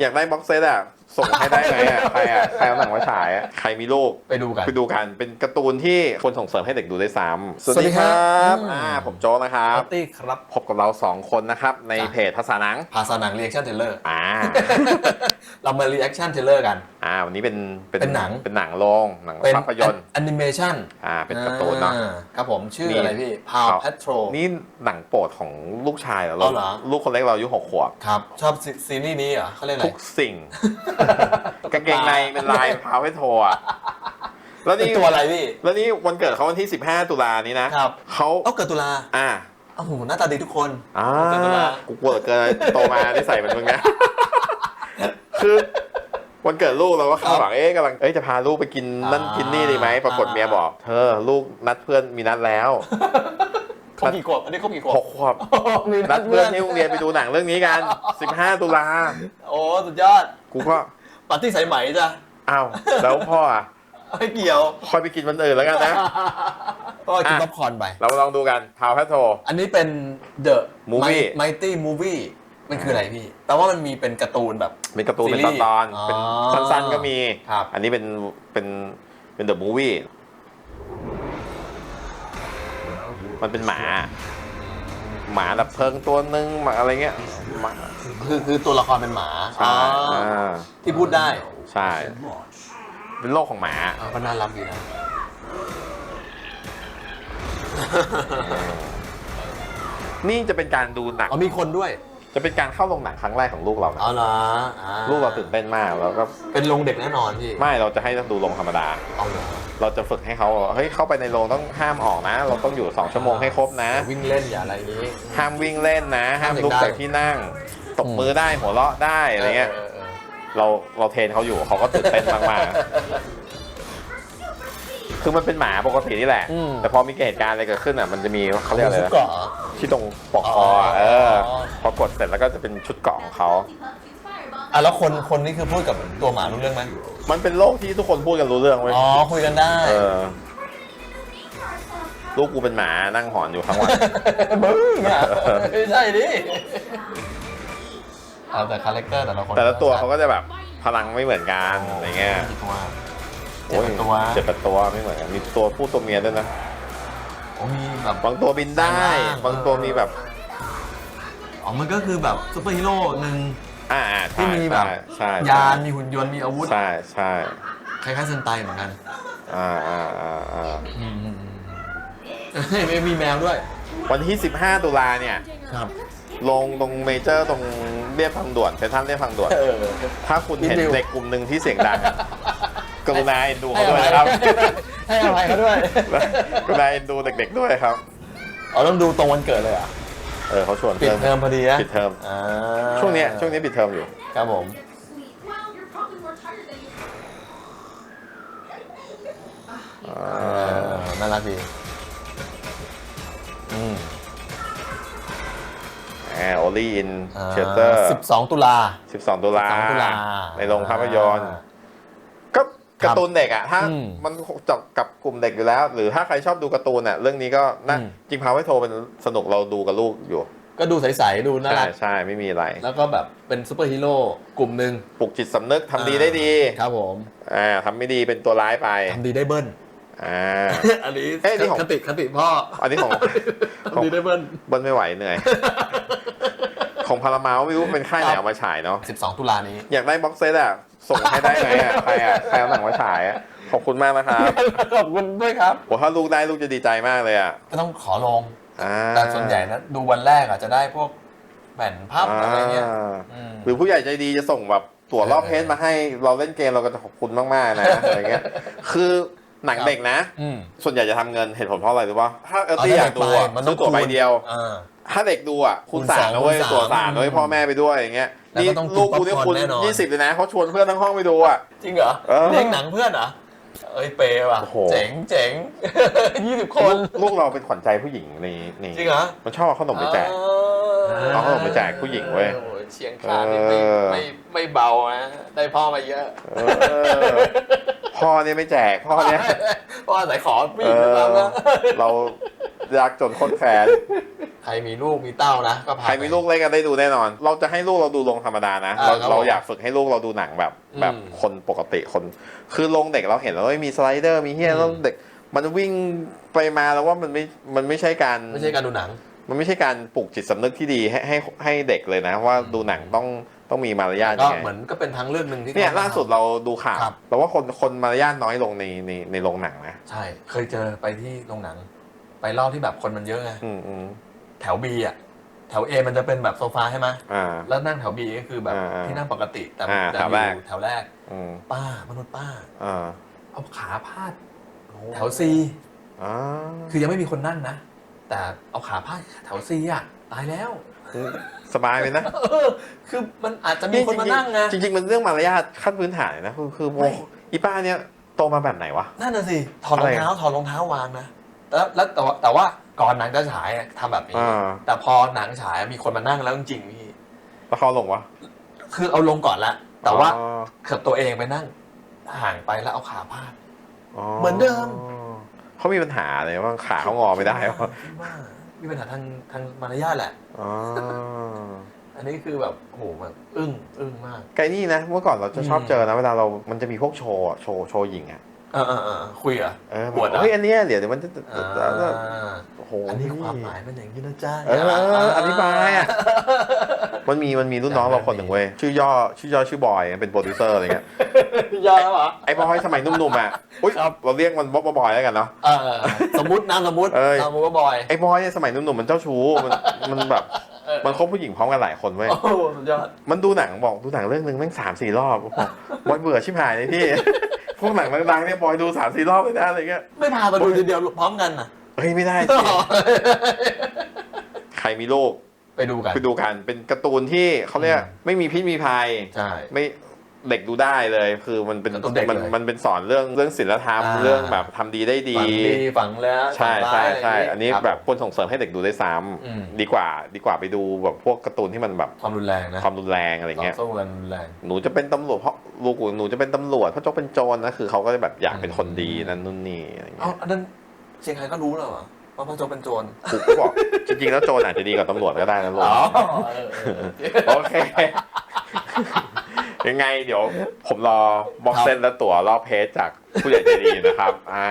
อยากได้บ็อกเซตอะส่งให้ได้ไหมอะใครอะใครเอาหนังมาฉายอะใครมีลูกไปดูกัน ไปดูกันเป็นการ์ตูนที่คนส่งเสริมให้เด็กดูได้ซ้ำสวัสดีครับอ่าผมโจ้นะครับปาร์ตี้ครับพบกับเราสองคนนะครับ ในจ้ะเพจภาษาหนังภาษาหนังรีแอคชั่นเทเลอร์อ่าเรามารีแอคชั่นเทเลอร์กันอ่าวันนี้เป็นเป็นหนังเป็นหนังโรงหนังเป็นภาพยนตร์แอนิเมชันอ่าเป็นการ์ตูนเนาะครับผมชื่อนี่อะไรพี่ Power Patrol นี่หนังโปรดของลูกชายเหรออ๋อเหรอลูกคนเล็กเราอายุหกขวบครับชอบซีซีรีส์นี้เหรอเขาเรียกอะไรทุกสิ่งกางเกงในเป็นลายพาวให้โทรอะแล้วเป็นนี่ตัวอะไรพี่ แล้วนี่วันเกิดเขาวันที่ 15 ตุลานี้นะครับ เขาเอ้าเกิดตุลาอ่าโอ้โหหน้าตาดีทุกคน อ่าวันเกิดตุลากูกลัวเหลือเกินโตมาได้ใส่เป็นมึงนะคือวันเกิดลูกเราก็คาดหวังเอ๊ะกำลังเอ้ยจะพาลูกไปกินนั่นกินนี่ดีไหมปรากฏเมียบอก เธอลูกนัดเพื่อนมีนัดแล้ว เขากี่ขวบอันนี้เขากี่ขวบหกขวบมีนัดเพื่อนที่โรงเรียนไปดูหนังเรื่องนี้กัน 15 ตุลาโอ้สุดยอดกูก็ปาร์ตี้สายไหมจ้ะอ้าวแล้วพ่ออะไม่เกี่ยวคอยไปกินวันอื่นแล้วกันนะก็กินอะป๊อปคอร์นไป เรามาลองดูกันพาวแพทโทอันนี้เป็น The Movie Mighty Movie มันคืออะไรพี่แปลว่ามันมีเป็นการ์ตูนแบบ เป็นการ์ตูนเป็นซีรีส์ตอนๆอ๋อเป็นสั้นๆก็มีครับอันนี้เป็นเป็นเป็นเด มูวี่มันเป็นหมา หมาดับเพลิงตัวหนึ่งหมาอะไรเงี้ยหมาคือคือตัวละครเป็นหมาใช่อ๋ออ่าที่พูดได้ใช่ เป็นโลกของหมาอ๋อก็น่ารักดีนะ นี่จะเป็นการดูหนังอ๋อมีคนด้วย จะเป็นการเข้าโรงหนังครั้งแรกของลูกเรานะอ๋อเหรออ่ลูกเราตื่นเต้นมากแล้วก็เป็นโรงเด็กแน่นอนพี่ไม่เราจะให้ดูโรงธรรมดา เอาเหรอ เราจะฝึกให้เขาว่าเฮ้ยเข้าไปในโรงต้องห้ามออกนะ เราต้องอยู่สองชั่วโมงให้ครบนะอย่าวิ่งเล่นอย่าอะไรอย่างนี้ ห้ามวิ่งเล่นนะ ห้ามลุกจากที่นั่งตบมือได้หัวเราะได้อะไรเงี้ยออออเราเราเทรนเขาอยู่เขาก็ตื่นเต้นมากๆคือมันเป็นหมาปกตินี่แหละอืมแต่พอมีเหตุการณ์อะไรเกิดขึ้นอะมันจะมีเขาเรียกอะไรชุดนะเกราะที่ตรงปลอกคออะอ๋อเออพอกดเสร็จแล้วก็จะเป็นชุดเกราะของเขา อะแล้วคนคนนี้คือพูดกับตัวหมารู้เรื่องไหมมันเป็นโลกที่ทุกคนพูดกันรู้เรื่องเว้ยอ๋อคุยกันได้เออ ลูกกูเป็นหมานั่งหอนอยู่ทั้งวันมึงอะไม่ใช่ดิเอาแต่คาแรคเตอร์แต่ละคนแต่ละตัวเขาก็จะแบบพลังไม่เหมือนกันอะไรเงี้ยกี่ตัวเจ็โอ้ดยตัวเจ็ดแปดตัวไม่เหมือนกันมีตัวผู้ตัวเมียด้วยนะโอ้มีแบบบางตัวบินได้ บางตัวมีแบบอ๋อมันก็คือแบบซูเปอร์ฮีโร่หนึ่ง อ่าอ่าใช่ที่มีแบบ ใช่ยานมีหุ่นยนต์มีอาวุธ ใช่ใช่คล้ายๆเซนไตเหมือนกันอ่าอ่าอ่าอ่าอืมอืมอืมไม่มีแมวด้วย วันที่ 15 ตุลาเนี่ย ครับ ลงตรงเมเจอร์ตรงเรียบทางด่วนเซนทรัลเรียบทางด่วน เออ ถ้าคุณเห็นนิดเดียว เด็กกลุ่มหนึ่งที่เสียงดัง กรุณาเอ็นดูเขาด้วยนะครับให้อภัยเขาด้วย กรุณาเอ็นดูเด็กๆด้วยครับอ๋อต้องดูตรงวันเกิดเลยเหรอะ เออเขาชวนปิดเทอมพอดีนะปิดเทอมอ่าช่วงเนี้ยช่วงนี้ปิดเทอมอยู่ ครับผม Well, you're probably more tired than you อ่เอาอน่ารักดีอืมแอโอลี่อินเชเตอร์สิบสองตุลา 12 ตุลา 12ตุลาในโรงภาพยนตร์ก็ การ์ตูนเด็กอะถ้าอืมมันจับกับกลุ่มเด็กอยู่แล้ว หรือถ้าใครชอบดูการ์ตูนอะเรื่องนี้ก็น่าอืมจริงพาไว้โทรเป็นสนุกเราดูกับลูกอยู่ ก็ดูใสๆดูน่าใช่รักใช่ไม่มีอะไร แล้วก็แบบเป็นซูเปอร์ฮีโร่กลุ่มหนึ่งปลุกจิตสำนึกทำดีได้ดีครับผมอ่าทำไม่ดีเป็นตัวร้ายไปทำดีได้เบิ้ลอ่าอันนี้เอ้ยนี่ของคติคติพ่ออันนี้ของทำดีได้เบิ้ลเบิ้ลไม่ไหวเหนื่อยของพาราเมาไม่รู้เป็นค่ายไหนครับเอามาฉายเนาะ 12 ตุลานี้ อยากได้บ็อกเซตอะ ส่งให้ได้ไหมอะใครอะใครเอาหนังมาฉายอะขอบคุณมากนะครับขอบคุณด้วยครับโหถ้าลูกได้ลูกจะดีใจมากเลยอะก็ต้องขอลงอ่าแต่ส่วนใหญ่นะดูวันแรกอาจจะได้พวกแผ่นพับอะไรเงี้ยอ่าอืมหรือผู้ใหญ่ใจดีจะส่งแบบตั๋วรอบเออเพจมาให้เราเล่นเกมเราก็จะขอบคุณมากๆนะอะไรเงี้ย คือหนังเด็กนะอืมถ้ส่วนใหญ่จะทำเงินเหตุผลเพราะอะไรรู้ป่ะถ้าเอลตี้อยากดูอะมันต้ซื้องอตั๋วใบเดียวอ่าถ้าเด็กดูอะคูณคูณสาสามมนะเว้ยคูณสามตั๋วสามนะเว้ยอืมพ่อแม่ไปด้วยอย่างเงี้ย แล้วนี่ก็ต้องกินลูกกูนี่ป๊อปคอร์นคุณแน่นอนยี่สิบเลยนะเขาชวนเพื่อนทั้งห้องไปดูอะ จริงเหรอเออเลี้ยงหนังเพื่อนเหรอเอ้ยเปย์ว่ะโอ้โห เจ๋งเจ๋งยี่สิบคนลูกเราเป็นขวัญใจผู้หญิงในนี่จริงเหรอมันชอบเอาขนมไปแจก เอาขนมไปแจกผู้หญิงเว้ยโอ้โหเชียงคานนี่ไม่เออ ไม่ไม่เบานะได้พ่อมาเยอะ เออพ่อเนี่ยไม่แจกพ่อเนี่ยพ่อสายขอผู้หญิงนะครับนะเราอยากจนโคตรแค้น ใครมีลูกมีเต้านะ ก็พา ใครมีลูกเล่นกันได้ดูแน่นอน เราจะให้ลูกเราดูลงธรรมดานะอ่าเราครับเราผมอยากฝึกให้ลูกเราดูหนังแบบ อืมแบบคนปกติคน คือลงเด็กเราเห็นแล้วว่ามีสไลเดอร์มีเฮียอืมแล้วเด็ก มันวิ่งไปมาแล้วว่ามันไม่ มันไม่ใช่การ ไม่ใช่การดูหนัง มันไม่ใช่การปลูกจิตสำนึกที่ดีให้ให้ให้เด็กเลยนะ ว่าดูหนังต้องต้องมีมารยาทก็ยังไงเหมือนก็เป็นทางเลือกหนึ่งที่เนี่ยข ล่าสุดเราดูข่าวครับ เราว่าคนคนมารยาทน้อยลงในในในโรงหนังนะใช่ เคยเจอไปที่โรงหนัง ไปรอบที่แบบคนมันเยอะไง อืมอืม แถวบีอะแถวเอมันจะเป็นแบบโซฟาใช่ไหมอ่า แล้วนั่งแถวบีก็คือแบบอ่าอ่าที่นั่งปกติแต่อ่าแต่แถวแรกอยู่แถวแรก อืมป้ามนุษย์ป้า อ่าเอาขาพาดแถวซีอ่าคือยังไม่มีคนนั่งนะ แต่เอาขาพาดแถวซีอะตายแล้วคือสบายไปนะเออ คือมันอาจจะมีคนมานั่งไง จริงๆจริง ๆ มันเรื่องมารยาทขั้นพื้นฐานเลยนะคือคือโมไม่ อีป้าเนี่ยโตมาแบบไหนวะ นั่นน่ะสิถอดรองเท้าถอดรองเท้าวางนะแล้วแล้วแต่ว่าแต่ว่า ก่อนหนังจะฉายอะทำแบบนี้ อ่า แต่พอหนังฉายมีคนมานั่งแล้วจริงๆพี่แล้วเขาลงวะคือเอาลงก่อนละ แต่ว่าอ๋อเขับตัวเองไปนั่งห่างไปแล้วเอาขาพาดอ๋อเหมือนเดิม เขามีปัญหาอะไรว่าขาเขางอไม่ได้วะคิดว่ามีปัญหาทางทางมารยาทแหละ อ๋ออันนี้คือแบบโอ้โหแบบอึ้งอึ้งมาก ไกนี่นะเมื่อก่อนเราจะชอบอืม เจอนะเวลาเรามันจะมีพวกโชว์อะโชว์โชว์หญิงอะ เออเออเออคุยเหรอะเออบวชเหรอเฮ้ยอันเนี้ยเดี๋ยวเดี๋ยวมันจะอ่าโอ้โหอันนี้ความหมายเป็นอย่างนี้นะจ๊ะเออเออเอออธิบายอะมันมีมันมีรุ่นน้องเราคนหนึ่งเว้ยชื่อย่อชื่อย่อชื่อบอยเป็นโปรดิวเซอร์อะไรเงี้ยยอมเหรอ ไอ้บอยสมัยหนุ่มๆอะอุ้ยครับ เราเรียกมันบ๊อบบอยแล้วกันเนาะ เออเออสมมตินามสมมติเอ้ยนามสมมติว่าบอยไอ้บอยเนี่ยสมัยหนุ่มๆมันเจ้าชู้มันมันแบบเออมันคบผู้หญิงพร้อมกันหลายคนเว้ย โอ้โหสุดยอดมันดูหนังบอกดูหนังเรื่องหนึ่งแม่งสามสี่รอบบอกบอยเบื่อชิบหายเลยพี่ พวกหนังดังๆเนี่ยบอยดูสามสี่รอบเลยนะอะไรเงี้ยไม่พามาดูทีเดียวพร้อมกันนะเฮ้ยไม่ได้สิใครมีลูกไปดูกัน ไปดูกันเป็นการ์ตูนที่เขาเรียกอืมไม่มีพิษมีภัยใช่ไม่ เด็กดูได้เลย คือมันเป็นการ์ตูนเด็กมันเลยมันเป็นสอนเรื่องเรื่องศีลธรรมอ่า เรื่องแบบทำดีได้ดี ฝังดีฝังแล้วใช่ฝังใช่ร้ายใช่ะไรย่างงี้อันนี้ครับ แบบควรส่งเสริมให้เด็กดูได้ซ้อืมำดีกว่าดีกว่าไปดูแบบพวกการ์ตูนที่มันแบบความรุนแรงนะความรุนแรงอะไรเงี้ย ต่อสู้กันรุนแรง หนูจะเป็นตำรวจเพราะลูกหนูจะเป็นตำรวจเพราะโจ๊กเป็นโจรนะคือเขาก็แบบอยากเป็นคนดีนั่นนู่นนี่อะไรเอ้าเงี้ยอันนั้นเชียงไฮ้ก็รู้แล้วเหรอว่าพระโจรเป็นโจรครูก็บอกจริงๆแล้วโจรอาจจะดีกว่าตำรวจก็ได้นะลูกอ๋อเออเออเออโอเค ยังไงเดี๋ยวผมรอบ็อกเซนและตั๋วรอบเพจจากผู้ใหญ่ใจดีนะครับ อ่า